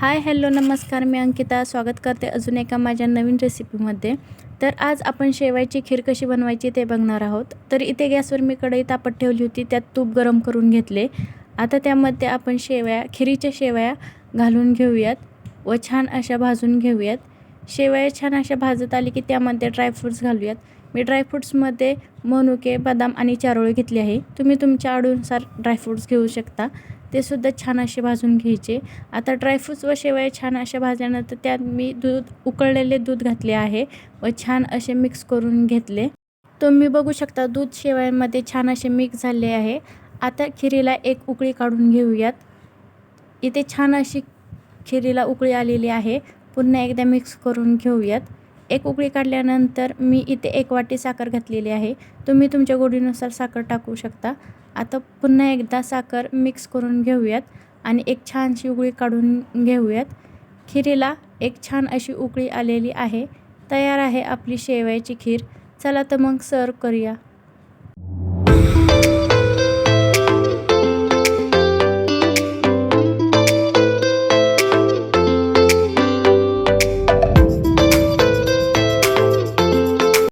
Hi hello नमस्कार मी अंकिता. स्वागत करते अजून एका माझ्या नवीन रेसिपीमध्ये. तर आज आपण शेवायची खीर कशी बनवायची ते बघणार आहोत. तर इथे गॅसवर मी कढई तापत ठेवली होती त्यात तूप गरम करून घेतले. आता त्यामध्ये आपण शेवया खिरीच्या शेवया घालून घेऊयात व छान अशा भाजून घेऊयात. शेवया छान अशा भाजत आली की त्यामध्ये ड्रायफ्रूट्स घालूयात. मी ड्रायफ्रूट्समध्ये मनुके बदाम आणि चारोळी घेतले आहे. तुम्ही तुमच्या आवडीनुसार ड्रायफ्रूट्स घेऊ शकता. ते सुद्धा छान असे भाजून घ्यायचे. आता ड्रायफ्रूट्स व शेवया छान अशा भाजल्यानंतर त्यात मी दूध उकळलेले दूध घातले आहे व छान असे मिक्स करून घेतले. तुम्ही बघू शकता दूध शेवयांमध्ये छान असे मिक्स झाले आहे. आता खिरीला एक उकळी काढून घेऊयात. इथे छान अशी खिरीला उकळी आलेली आहे. पुन्हा एकदा मिक्स करून घेऊयात. एक उकळी काढल्यानंतर मी इथे एक वाटी साखर घातलेली आहे. तुम्ही तुमच्या गोडीनुसार साखर टाकू शकता. आता पुन्हा एकदा साखर मिक्स करून घेऊयात आणि एक छानशी उकळी काढून घेऊयात. खिरीला एक छान अशी उकळी आलेली आहे. तयार आहे आपली शेवयाची खीर. चला तर मग सर्व करूया.